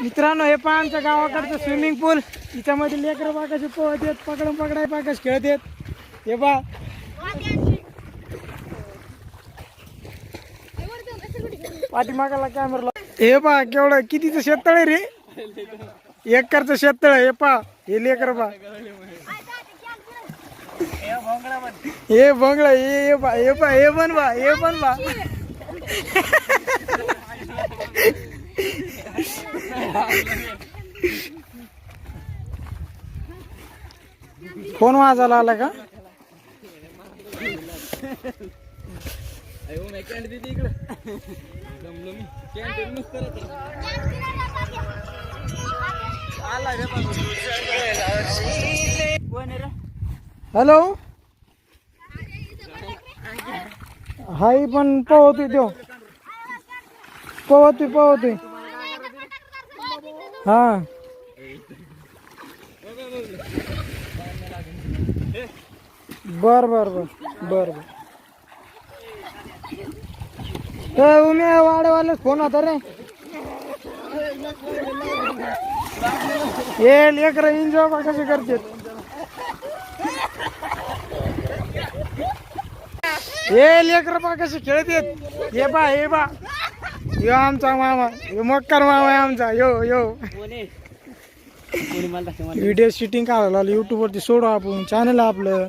मित्रांनो हे पहा आमच्या गावाकडचं स्विमिंग पूल तिच्यामध्ये लेकरं पाकाशी पोहत येत पकडून पकडाय पाकाश खेळत येत हे पहा पाठीमागाला कॅमेरा हे पहा केवढं कितीचं शेततळ आहे रे? एकरचं शेततळ हे पहा. हे लेकर पा हे बंगळा हे हे बा हे पहा हे पण बा हे पण बा. फोन वाजायला आला का? हॅलो? हाय पण पोहतोय तो. पोहतोय पोहतोय हा. बर बर बर बर बर. ए उमे फोन होता रे. ये लेकर एन्जॉय बा कसे करते हे लेकर बा कसे खेळतेत? ये बा हे बा. यो आमचा मामा यो मक्कर मामा आहे आमचा. Yo yo. व्हिडिओ शूटिंग काढायला युट्यूब वरती सोडू आपण चॅनल आपलं.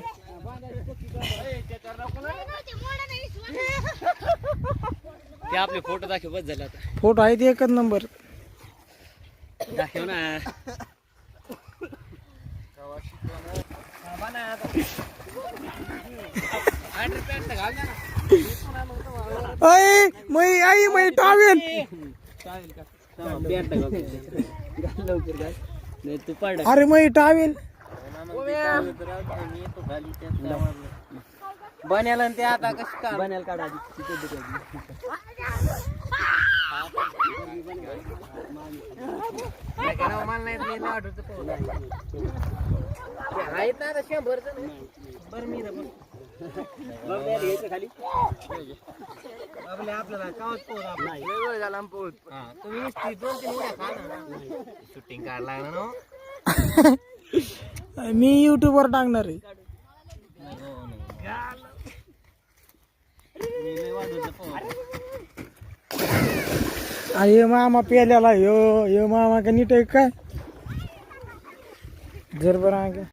ते आपले फोटो दाखव बस झाले आता. फोटो आहे ते एकच नंबर दाखव ना. अय मै आई मै टावेल. नाही तू पड अरे मै टावेल. बन्याला ते आता कसं का? बन्याला काढा मला नाही शूटिंग ना मी युट्यूब वर टाकणार आहे. अरे मामा पेल्याला यो यो मामा का नीट आहे काय? जर बरं का?